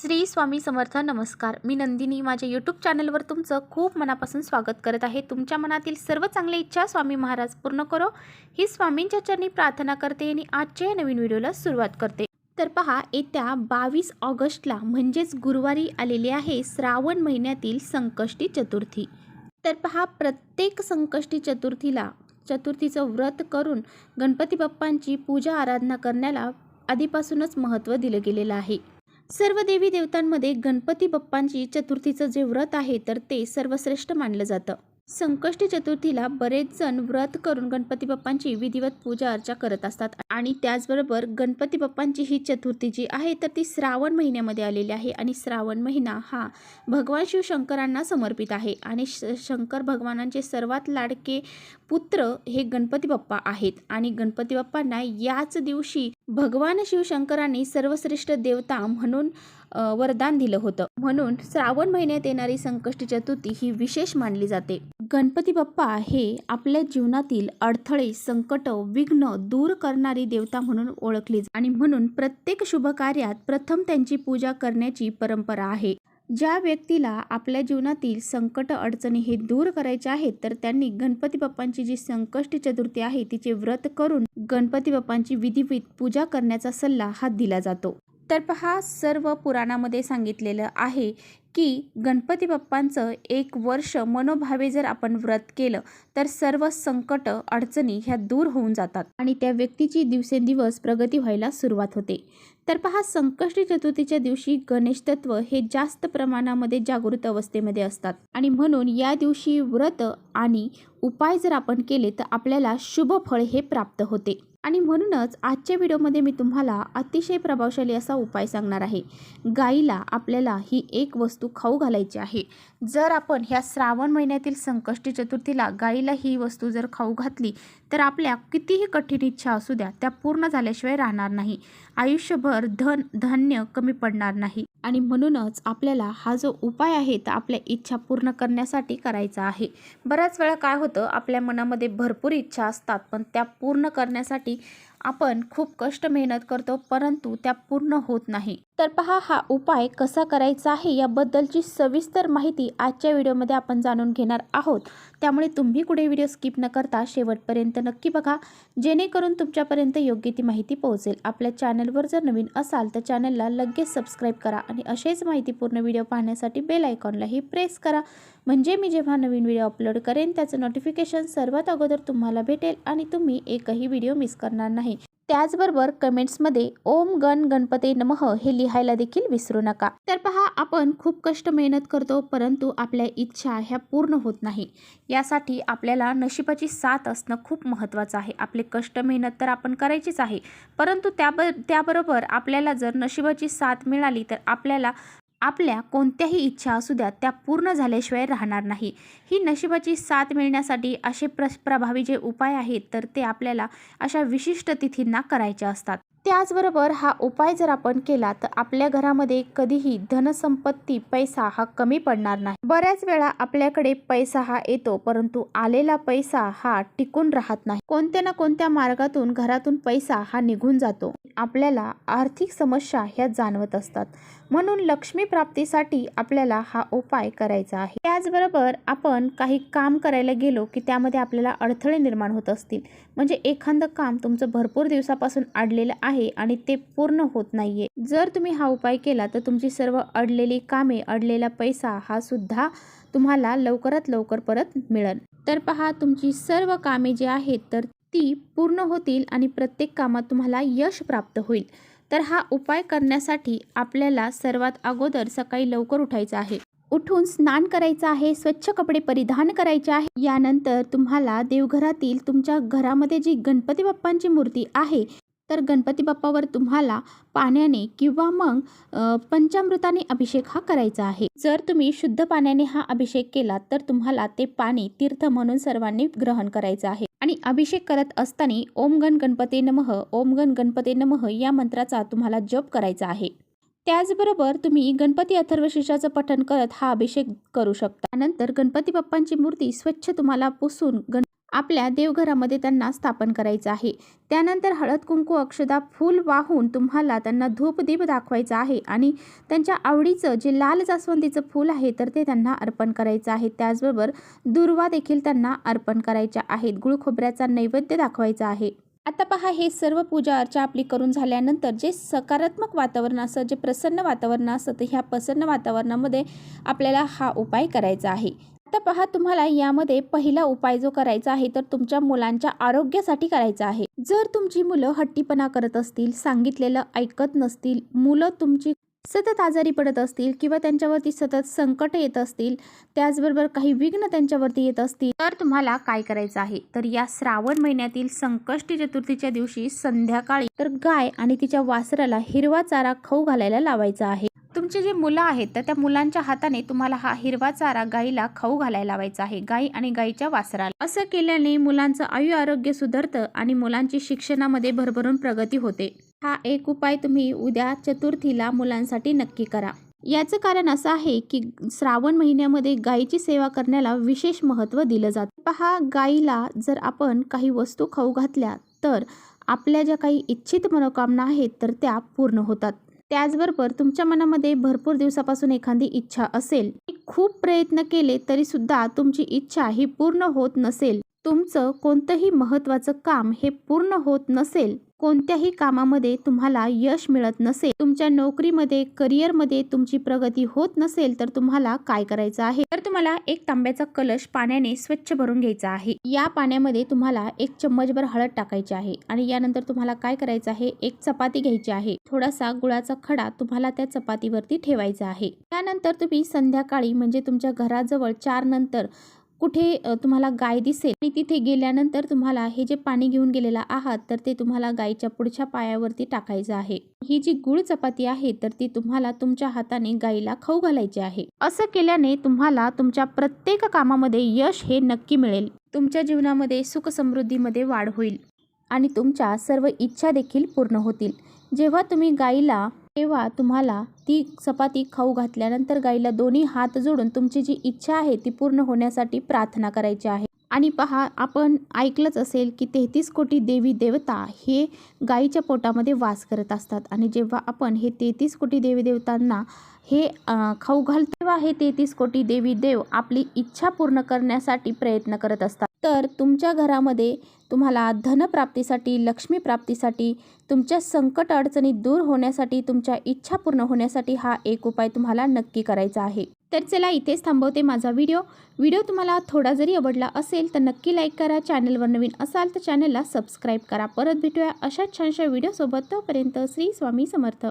श्री स्वामी समर्थ नमस्कार. मी नंदिनी. माझ्या यूट्यूब चॅनलवर तुमचं खूप मनापासून स्वागत करत आहे. तुमच्या मनातील सर्व चांगल्या इच्छा स्वामी महाराज पूर्ण करो. ही स्वामींच्या चरणी प्रार्थना करते आणि आजच्या या नवीन व्हिडिओला सुरुवात करते. तर पहा येत्या बावीस ऑगस्टला म्हणजेच गुरुवारी आलेली आहे श्रावण महिन्यातील संकष्टी चतुर्थी. तर पहा प्रत्येक संकष्टी चतुर्थीला चतुर्थीचं व्रत करून गणपती बाप्पांची पूजा आराधना करण्याला आधीपासूनच महत्त्व दिलं गेलेलं आहे. सर्व देवी देवतांमध्ये गणपती बाप्पांची चतुर्थीचं जे व्रत आहे तर ते सर्वश्रेष्ठ मानलं जातं. संकष्टी चतुर्थीला बरेच जण व्रत करून गणपती बाप्पांची विधिवत पूजा अर्चा करत असतात आणि त्याचबरोबर गणपती बाप्पांची ही चतुर्थी जी आहे तर ती श्रावण महिन्यामध्ये आलेली आहे आणि श्रावण महिना हा भगवान शिवशंकरांना समर्पित आहे आणि श शंकर भगवानांचे सर्वात लाडके पुत्र हे गणपती बाप्पा आहेत आणि गणपती बाप्पांना याच दिवशी भगवान शिवशंकरांनी सर्वश्रेष्ठ देवता म्हणून वरदान दिलं होतं. म्हणून श्रावण महिन्यात येणारी संकष्टी चतुर्थी ही विशेष मानली जाते. गणपती बाप्पा हे आपल्या जीवनातील अडथळे संकट विघ्न दूर करणारी देवता म्हणून ओळखली आणि म्हणून प्रत्येक शुभ कार्यात प्रथम त्यांची पूजा करण्याची परंपरा आहे. ज्या व्यक्तीला आपल्या जीवनातील संकट अडचणी हे दूर करायचे आहेत तर त्यांनी गणपती बाप्पांची जी संकष्ट चतुर्थी आहे तिचे व्रत करून गणपती बाप्पांची विधिविध पूजा करण्याचा सल्ला हा दिला जातो. तर पहा सर्व पुराणामध्ये सांगितलेलं आहे की गणपती बाप्पांचं एक वर्ष मनोभावे जर आपण व्रत केलं तर सर्व संकट अडचणी ह्या दूर होऊन जातात आणि त्या व्यक्तीची दिवसेंदिवस प्रगती व्हायला सुरुवात होते. तर पहा संकष्टी चतुर्थीच्या दिवशी गणेश तत्व हे जास्त प्रमाणामध्ये जागृत अवस्थेमध्ये असतात. आणि म्हणून या दिवशी व्रत आणि उपाय जर आपण केले तर आपल्याला शुभ फळ हे प्राप्त होते. आणि म्हणूनच आजच्या व्हिडिओमध्ये मी तुम्हाला अतिशय प्रभावशाली असा उपाय सांगणार आहे. गाईला आपल्याला ही एक वस्तू खाऊ घालायची आहे. जर आपण ह्या श्रावण महिन्यातील संकष्टी चतुर्थीला गाईला ही वस्तू जर खाऊ घातली तर आपल्या कितीही कठीण इच्छा असू द्या त्या पूर्ण झाल्याशिवाय राहणार नाही. आयुष्यभर धन धान्य कमी पडणार नाही. आणि म्हणूनच आपल्याला हा जो उपाय आहे तर आपल्या इच्छा पूर्ण करण्यासाठी करायचा आहे. बऱ्याच वेळा काय होतं आपल्या मनामध्ये भरपूर इच्छा असतात पण त्या पूर्ण करण्यासाठी आपण खूप कष्ट मेहनत करतो परंतु त्या पूर्ण होत नाही. तर पहा हा उपाय कसा करायचा आहे याबद्दलची सविस्तर माहिती आजच्या व्हिडिओमध्ये आपण जाणून घेणार आहोत. त्यामुळे तुम्ही कुठे व्हिडिओ स्किप न करता शेवटपर्यंत नक्की बघा जेणेकरून तुमच्यापर्यंत योग्य ती माहिती पोहोचेल. आपल्या चॅनलवर जर नवीन असाल तर चॅनलला लगेच सबस्क्राईब करा आणि असेच माहितीपूर्ण व्हिडिओ पाहण्यासाठी बेल आयकॉनलाही प्रेस करा. म्हणजे मी जेव्हा नवीन व्हिडिओ अपलोड करेन त्याचं नोटिफिकेशन सर्वात अगोदर तुम्हाला भेटेल आणि तुम्ही एकही व्हिडिओ मिस करणार नाही. त्याचबरोबर कमेंट्समध्ये ओम गण गणपते नमः हे लिहायला देखील विसरू नका. तर पहा आपण खूप कष्ट मेहनत करतो परंतु आपल्या इच्छा ह्या पूर्ण होत नाही. यासाठी आपल्याला नशिबाची साथ असणं खूप महत्त्वाचं आहे. आपले कष्ट मेहनत तर आपण करायचीच आहे परंतु त्याब त्याबरोबर आपल्याला जर नशिबाची साथ मिळाली तर आपल्याला आपल्या कोणत्याही इच्छा असू द्या त्या पूर्ण झाल्याशिवाय राहणार नाही. ही नशिबाची साथ मिळण्यासाठी असे प्र प्रभावी जे उपाय आहेत तर ते आपल्याला अशा विशिष्ट तिथींना करायचे असतात. त्याचबरोबर हा उपाय जर आपण केला तर आपल्या घरामध्ये कधीही धनसंपत्ती पैसा हा कमी पडणार नाही. बऱ्याच वेळा आपल्याकडे पैसा हा येतो परंतु आलेला पैसा हा टिकून राहत नाही. कोणत्या ना कोणत्या मार्गातून घरातून पैसा हा निघून जातो. आपल्याला आर्थिक समस्या ह्या जाणवत असतात. म्हणून लक्ष्मी प्राप्तीसाठी आपल्याला हा उपाय करायचा आहे. त्याचबरोबर आपण काही काम करायला गेलो की त्यामध्ये आपल्याला अडथळे निर्माण होत असतील. म्हणजे एखादं काम तुमचं भरपूर दिवसापासून अडलेलं आहे आहे आणि ते पूर्ण होत नाहीये. जर तुम्ही हा उपाय केला तर तुमची सर्व अडलेली कामे अडलेला पैसा हा सुद्धा तुम्हाला लवकरात लवकर परत मिळेल. तर पहा तुमची सर्व कामे जी आहेत तर ती पूर्ण होतील आणि प्रत्येक कामात तुम्हाला यश प्राप्त होईल. तर हा उपाय करण्यासाठी आपल्याला सर्वात अगोदर सकाळी लवकर उठायचं आहे. उठून स्नान करायचं आहे स्वच्छ कपडे परिधान करायचे आहे. यानंतर तुम्हाला देवघरातील तुमच्या घरामध्ये जी गणपती बाप्पांची मूर्ती आहे तर गणपती बाप्पावर तुम्हाला पाण्याने किंवा मग पंचामृताने अभिषेक हा करायचा आहे. जर तुम्ही शुद्ध पाण्याने हा अभिषेक केला तर तुम्हाला ते पाणी तीर्थ म्हणून सर्वांनी ग्रहण करायचं आहे. आणि अभिषेक करत असताना ओम गण गणपते नमः ओम गण गणपते नमः या मंत्राचा तुम्हाला जप करायचा आहे. त्याचबरोबर तुम्ही गणपती अथर्वशीर्षाचं पठण करत हा अभिषेक करू शकता. नंतर गणपती बाप्पांची मूर्ती स्वच्छ तुम्हाला पुसून गण आपल्या देवघरामध्ये त्यांना स्थापन करायचं आहे. त्यानंतर हळद कुंकू अक्षदा फूल वाहून तुम्हाला त्यांना धूपदीप दाखवायचा आहे आणि त्यांच्या आवडीचं जे लाल जास्वंदीचं फूल आहे तर ते त्यांना अर्पण करायचं आहे. त्याचबरोबर दुर्वा देखील त्यांना अर्पण करायच्या आहेत. गुळ खोबऱ्याचा नैवेद्य दाखवायचा आहे. आता पहा हे सर्व पूजा अर्चा आपली करून झाल्यानंतर जे सकारात्मक वातावरण असं जे प्रसन्न वातावरण असतं तर ह्या प्रसन्न वातावरणामध्ये आपल्याला हा उपाय करायचा आहे. आता पहा तुम्हाला यामध्ये पहिला उपाय जो करायचा आहे तर तुमच्या मुलांच्या आरोग्यासाठी करायचा आहे. जर तुमची मुलं हट्टीपणा करत असतील सांगितलेलं ऐकत नसतील मुलं तुमची सतत आजारी पडत असतील किंवा त्यांच्यावरती सतत संकट येत असतील त्याचबरोबर काही विघ्न त्यांच्यावरती येत असतील तर तुम्हाला काय करायचं आहे? तर या श्रावण महिन्यातील संकष्टी चतुर्थीच्या दिवशी संध्याकाळी तर गाय आणि तिच्या वासराला हिरवा चारा खाऊ घालायला लावायचा आहे. तुमचे जे मुलं आहेत तर त्या मुलांच्या हाताने तुम्हाला हा हिरवा चारा गाईला खाऊ घालायला लावायचा आहे. गाई आणि गाईच्या वासराला. असं केल्याने मुलांचं आयु आरोग्य सुधारतं आणि मुलांची शिक्षणामध्ये भरभरून प्रगती होते. हा एक उपाय तुम्ही उद्या चतुर्थीला मुलांसाठी नक्की करा. याचं कारण असं आहे की श्रावण महिन्यामध्ये गायीची सेवा करण्याला विशेष महत्त्व दिलं जातं. पहा गाईला जर आपण काही वस्तू खाऊ घातल्या तर आपल्या ज्या काही इच्छित मनोकामना आहेत तर त्या पूर्ण होतात. त्याचबरोबर तुमच्या मनामध्ये भरपूर दिवसापासून एखादी इच्छा असेल खूप प्रयत्न केले तरी सुद्धा तुमची इच्छा ही पूर्ण होत नसेल. तुमचं कोणतंही महत्त्वाचं काम हे पूर्ण होत नसेल कोणत्याही कामामध्ये तुम्हाला यश मिळत नसेल तुमच्या नोकरीमध्ये करिअरमध्ये तुमची प्रगती होत नसेल तर तुम्हाला काय करायचं आहे? तर तुम्हाला एक तांब्याचा कलश पाण्याने स्वच्छ भरून घ्यायचा आहे. या पाण्यामध्ये तुम्हाला एक चम्मचभर हळद टाकायची आहे आणि यानंतर तुम्हाला काय करायचं आहे? एक चपाती घ्यायची आहे. थोडासा गुळाचा खडा तुम्हाला त्या चपातीवरती ठेवायचा आहे. त्यानंतर तुम्ही संध्याकाळी म्हणजे तुमच्या घराजवळ चार नंतर कुठे तुम्हाला गाय दिसेल? आणि तिथे गेल्यानंतर तुम्हाला हे जे पाणी घेऊन गेलेला आहात तर ते तुम्हाला गायीच्या पुढच्या पायावरती टाकायचं आहे. ही जी गुळ चपाती आहे तर ती तुम्हाला तुमच्या हाताने गायीला खाऊ घालायची आहे. असं केल्याने तुम्हाला तुमच्या प्रत्येक कामामध्ये यश हे नक्की मिळेल. तुमच्या जीवनामध्ये सुख समृद्धीमध्ये वाढ होईल. आणि तुमच्या सर्व इच्छा देखील पूर्ण होतील. जेव्हा तुम्ही गाईला तेव्हा तुम्हाला ती चपाती खाऊ घातल्यानंतर गाईला दोन्ही हात जोडून तुमची जी इच्छा आहे ती पूर्ण होण्यासाठी प्रार्थना करायची आहे. आणि पहा आपण ऐकलंच असेल की तेहतीस कोटी देवी देवता हे गाईच्या पोटामध्ये वास करत असतात. आणि जेव्हा आपण हे तेहतीस कोटी देवी देवतांना हे खाऊ घालतो तेव्हा हे तेहतीस कोटी देवी देव आपली इच्छा पूर्ण करण्यासाठी प्रयत्न करत असतात. तर तुमच्या घरामध्ये तुम्हाला धनप्राप्तीसाठी लक्ष्मी प्राप्तीसाठी तुमच्या संकट अडचणी दूर होण्यासाठी तुमच्या इच्छा पूर्ण होण्यासाठी हा एक उपाय तुम्हाला नक्की करायचा आहे. तर चला इथेच थांबवते माझा व्हिडिओ. व्हिडिओ तुम्हाला थोडा जरी आवडला असेल तर नक्की लाईक करा. चॅनलवर नवीन असाल तर चॅनलला सबस्क्राईब करा. परत भेटूया अशाच छानशा व्हिडिओसोबत. तोपर्यंत श्री स्वामी समर्थ.